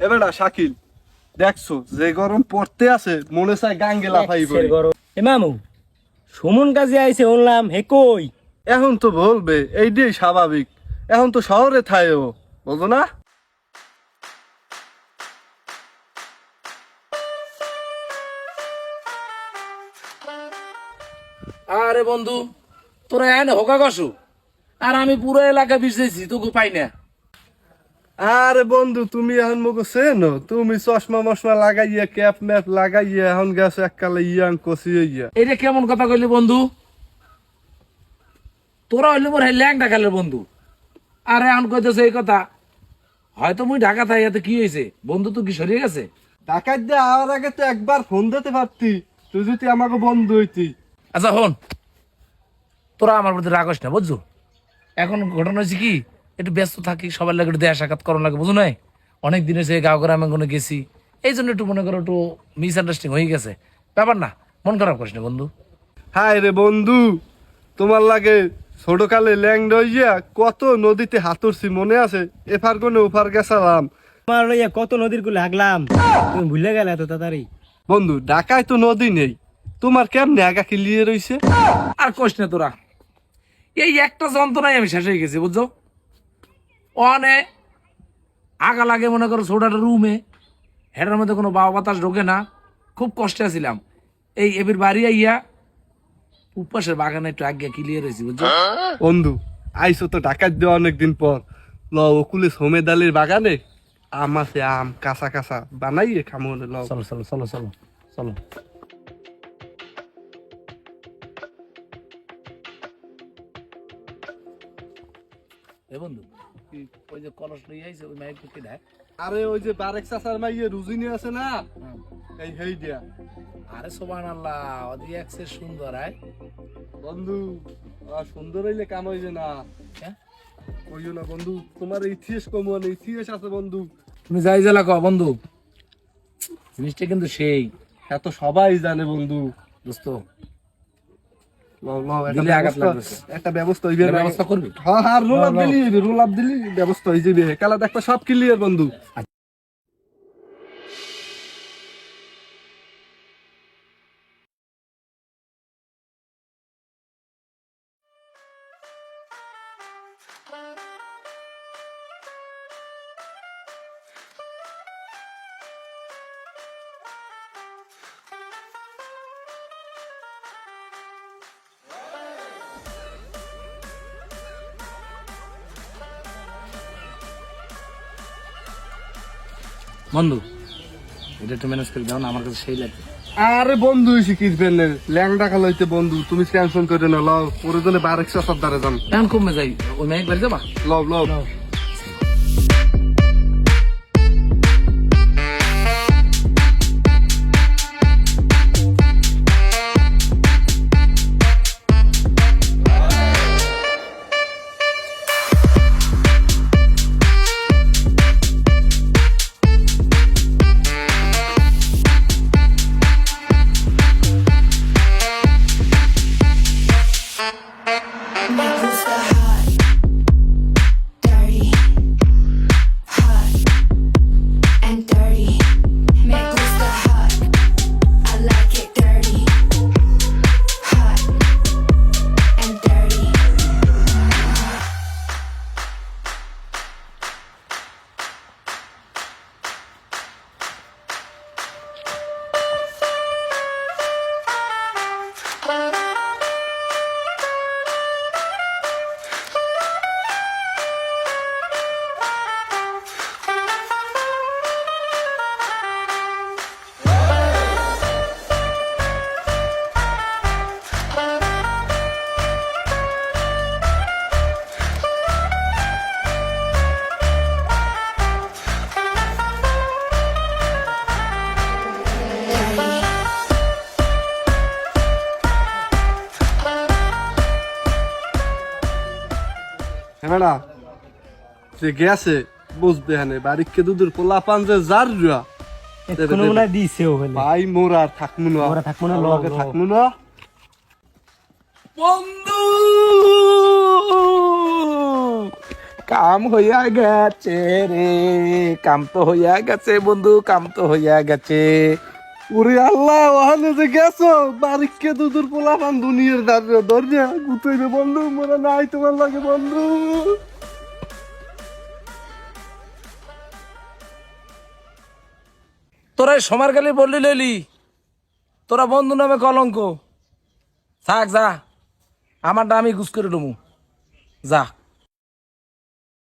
এবার শাকিল দেখছ যে গরম পড়তে আছে মনে চায় গাঙ্গে লাফাই পড়ি এ মামু সুমন কাজে আইছে শুনলাম হে কই? এখন তো বলবে এইটাই স্বাভাবিক। এখন তো শহরে বলতো না? আরে বন্ধু তোরা এনে হোকা কসু আর আমি পুরো এলাকা বিছেছি তোকে পাই না। আরে বন্ধু তুমি এখন মুখে চেনো? তুমি চশমা মশমা লাগাইয়া ক্যাপ ম্যাপ লাগাইয়া এখন গেছো এককালে ইয়াং কষি ইয়া এটা কেমন কথা কইলি বন্ধু? তোরা হইলে মোর ল্যাংটা খেলের বন্ধু। আরে এখন কইতেছে এই কথা। হয়তো মুই ঢাকা থাই এতে কি হয়েছে বন্ধু তো কি সরিয়ে গেছে? ডাকাত দিয়ে আওয়ার আগে তো একবার ফোন দিতে পারতি। তুই যদি আমাকে বন্ধু হইতি। আচ্ছা হন তোরা আমার প্রতি রাগস না বুঝছ? এখন ঘটনা হয়েছে কি? একটু ব্যস্ত থাকি সবার লাগে একটু দেয়া সাক্ষাৎ করার লাগে বুঝো নাই? অনেক দিন হয়েছে গাঁও গ্রামে কোনো গেছি। এই জন্য একটু মনে করো একটু মিসআন্ডারস্ট্যান্ডিং হয়ে গেছে। ব্যাপার না মন খারাপ করিস না বন্ধু। হায় রে বন্ধু তোমার লাগে ছোটকালে ল্যাং রইয়া কত নদীতে হাতুরছি মনে আছে? এফার কোনে ওফার গেছালাম। তোমার লইয়া কত নদীর কুলে হাগলাম? তুমি ভুলে গেলে এত তাড়াতাড়ি। বন্ধু ঢাকায় তো নদী নেই। তোমার কেমনে আগা কিলিয়ে রইছে? আর কষ্ট না তোরা। এই একটা যন্ত্রণায় আমি শেষ হয়ে গেছি বুঝছ? অনে আগা লাগে মনে করো ছোটাটা রুমে হেটার মধ্যে কোনো বাবা বাতাস ঢোকে না খুব কষ্টে আছিলাম। এই এবির বাড়ি আইয়া উপাসের বাগানে একটু আগে ক্লিয়ার হয়েছি বুঝছ? বন্ধু আইসো তো ঢাকায় দেওয়া অনেকদিন পর। ল ওকুলে সোমে দালির বাগানে আম আছে আম কাঁচা কাঁচা বানাইয়ে খামো ল চলো চলো চলো চলো চলো। এ বন্ধু ওই যে কলস লই আইছে ওই মাইক কি দেয়। আরে ওই যে বারেক চাচার মাইয়ে রুজিনি আছে না? এই হেই দিয়া। আরে সোবান আল্লাহ অদি একসে সুন্দর আয়। বন্ধু সুন্দর হইলে কাম হইবে না। হ্যাঁ? কইও না বন্ধু তোমার ইতিহাস কমন ইতিহাস আছে বন্ধু। তুমি যাই জ্বালা কো বন্ধু। জিনিসটা কিন্তু সেই। এত সবাই জানে বন্ধু। দোস্ত একটা ব্যবস্থা- লাগতেছে। একটা ব্যবস্থা হইবে ব্যবস্থা করবি হ্যাঁ হ্যাঁ রোল আপ। দিলি রোল আপ দিলি ব্যবস্থা হয়ে যাবে খেলা দেখবা সব ক্লিয়ার বন্ধু বন্ধু এটা একটু ম্যানেজ করে দাও না আমার কাছে সেই লাগবে আরে বন্ধু শিখিবেন ল্যাংডা খালাইতে বন্ধু তুমি টেনশন করে না লও। জন্য বারেক চাচার দাঁড়ে যান টান কমে যাই ওই মেয়েক বাড়ি যাবা? লও। লও। হ্যাঁ যে গেছে বুঝবে হ্যাঁ বাড়িকে দুধের পোলা পান যে যার হলে ভাই মোর আর থাকমু না। থাকমু না, ল, আমাকে ল। থাকমু না। বন্ধু কাম হইয়া গেছে রে। কাম তো হইয়া গেছে বন্ধু কাম তো হইয়া গেছে। ওরে আল্লাহ, ওখানে যে গেছো বারিককে দুদুর পোলা পান দুনিয়ার দাঁড়িয়ে ধরিয়া গুতাইবে বন্ধু, মোরা নাই তোমার লাগে বন্ধু। তোরা সমার গালি বললি লইলি, তোরা বন্ধু নামে কলঙ্ক। থাক, যা আমারটা আমি গুছ করে দেবো যা।